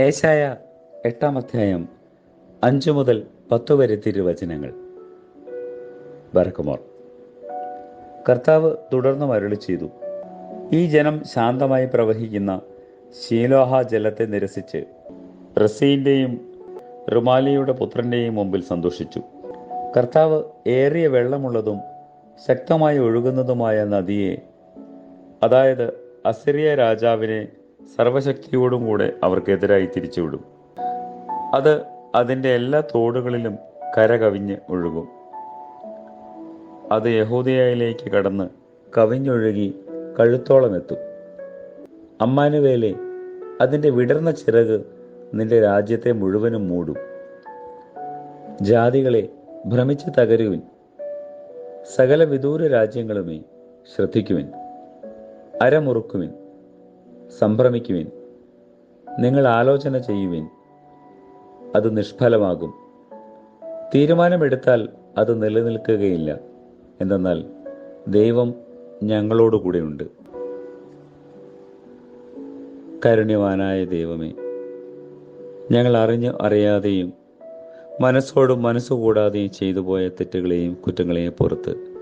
ഏശായ എട്ടാം അധ്യായം അഞ്ചു മുതൽ പത്തു വരെ തിരുവചനങ്ങൾ. ബർക്കുമോർ കർത്താവ് തുടർന്ന് മരളി ചെയ്തു. ഈ ജനം ശാന്തമായി പ്രവഹിക്കുന്ന ശീലോഹ ജലത്തെ നിരസിച്ച് റസീന്റെയും റുമാലിയുടെ പുത്രന്റെയും മുമ്പിൽ സന്തോഷിച്ചു. കർത്താവ് ഏറിയ വെള്ളമുള്ളതും ശക്തമായി ഒഴുകുന്നതുമായ നദിയെ അതായത് അസിറിയ രാജാവിനെ സർവശക്തിയോടും കൂടെ അവർക്കെതിരായി തിരിച്ചുവിടും. അത് അതിന്റെ എല്ലാ തോടുകളിലും കരകവിഞ്ഞ് ഒഴുകും. അത് യഹൂദിയയിലേക്ക് കടന്ന് കവിഞ്ഞൊഴുകി കഴുത്തോളം എത്തും അമ്മാനുവേലെ അതിന്റെ വിടർന്ന ചിറക് നിന്റെ രാജ്യത്തെ മുഴുവനും മൂടും. ജാതികളെ ഭ്രമിച്ച് തകരുവിൻ. സകല വിദൂര രാജ്യങ്ങളുമേ ശ്രദ്ധിക്കുവിൻ. അരമുറുക്കുവിൻ. സംഭ്രമിക്കുവിൻ. നിങ്ങൾ ആലോചന ചെയ്യുവിൻ. അത് നിഷ്ഫലമാകും. തീരുമാനമെടുത്താൽ അത് നിലനിൽക്കുകയില്ല. എന്തെന്നാൽ ദൈവം ഞങ്ങളോടുകൂടെയുണ്ട് കരുണ്യവാനായ ദൈവമേ ഞങ്ങൾ അറിഞ്ഞ് അറിയാതെയും മനസ്സോടും മനസ്സുകൂടാതെയും ചെയ്തു പോയ തെറ്റുകളെയും കുറ്റങ്ങളെയും പുറത്ത്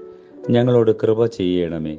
ഞങ്ങളോട് കൃപ ചെയ്യണമേ.